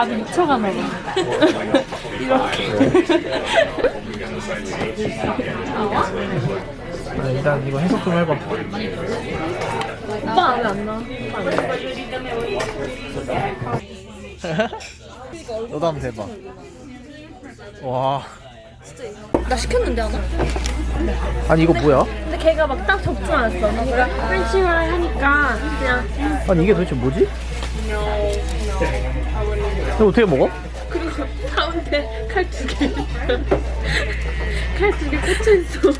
나도 미쳐가나 봐. 이렇게. 네, 일단 이거 해석 좀 해봐. 오빠 안에 안 나. 너도 한번 대봐. 와. 나 시켰는데 하나? 아니 이거 뭐야? 근데 걔가 막 딱 적지 않았어. 뭔가 프렌치 프라이 하니까 그냥 아니 이게 도대체 뭐지? 이거 어떻게 먹어? 그리고 가운데 칼 두 개. 칼 두 개 꽂혀 있어.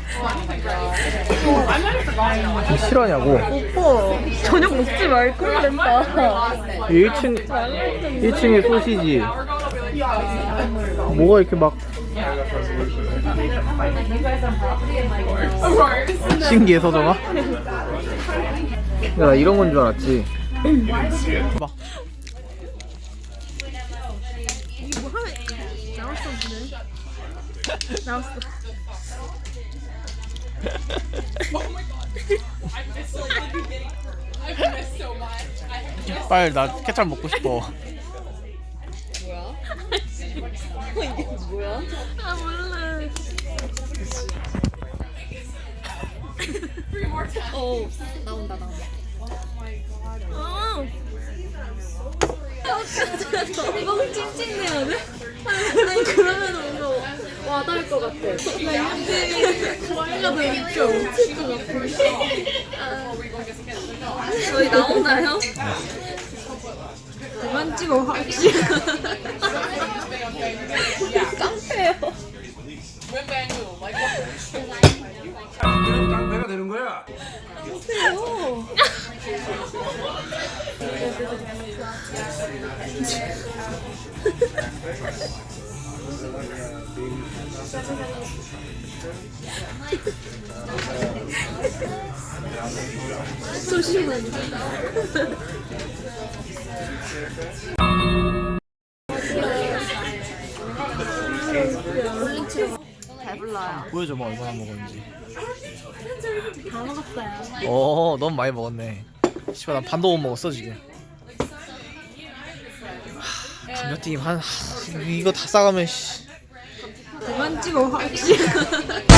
이 실화냐고? 오빠 저녁 먹지 말 걸 그랬다. 1층 1층에 소시지. 뭐가 이렇게 막 신기해 서정아? 야, 나 이런 건 줄 알았지. 봐. 나왔어. 빨리 나 케찹 먹고 싶어. 아 몰라. 어 나온다 나온다 어. 이거 찡찡내야 돼? 아니 그러면 뭔가 와닿을 것 같아 나 이렇게 좋아해가 더 웃겨 웃을 것 같아 저희 나오나요? 그만 찍어 확실히. 깡패요 깡패가 되는 거야. 소심한 잘 불러요 보여줘 봐 얼마나 먹었는지. 다 먹었어요. 어, 너무 많이 먹었네. 씨발 난 반도 못 먹었어 지금. 하, 감자튀김 한 하, 이거 다 싸가면 씨. 그만 찍어 확실히.